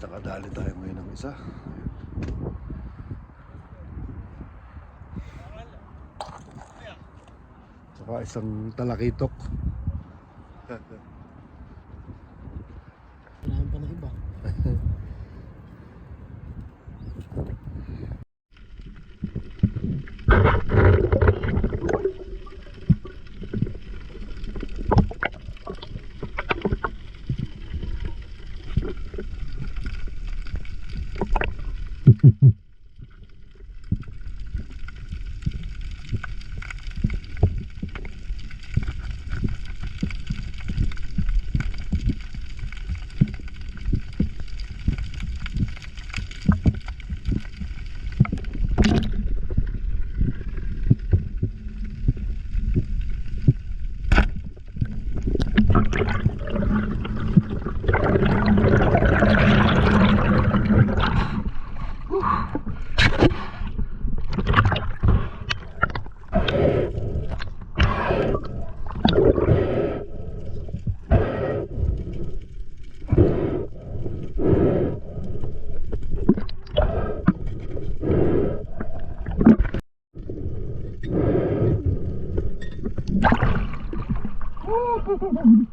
nakadali tayo ngayon ng isa. Saka isang talakitok. Mm-hmm.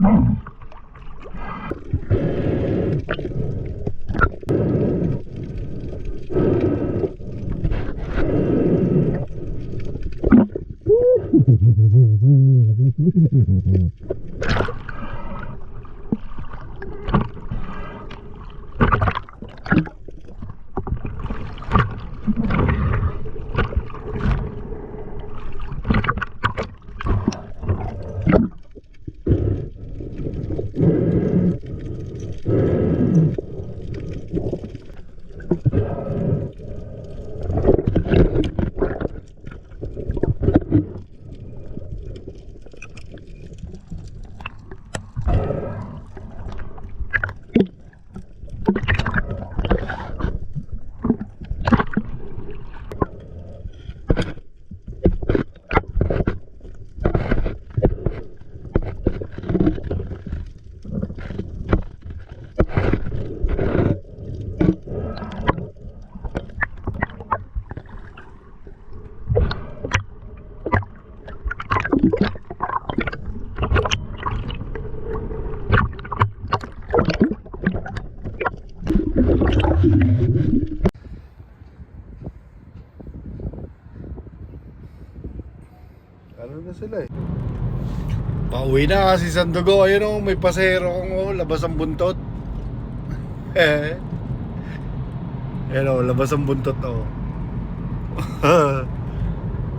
Ano na sila eh. Pauwi na kasi Sandugo. Ayun o, may pasero kong oh, labas ang buntot. Eh. Ayun o, labas ang buntot o.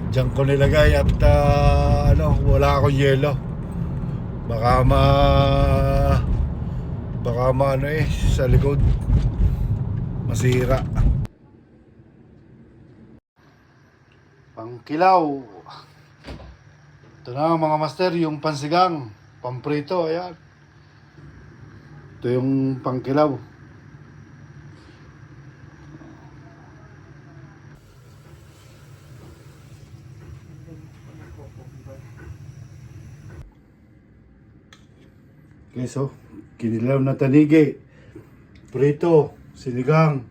Diyan ko nilagay at ah, ano, wala akong yelo. Baka ma... Baka ma ano eh, sa likod. Masira. Pangkilaw. Ito na mga master, yung pansigang, pamprito, ayan. Ito yung pangkilaw. Okay, so, kinilaw na tanigi, prito, sinigang,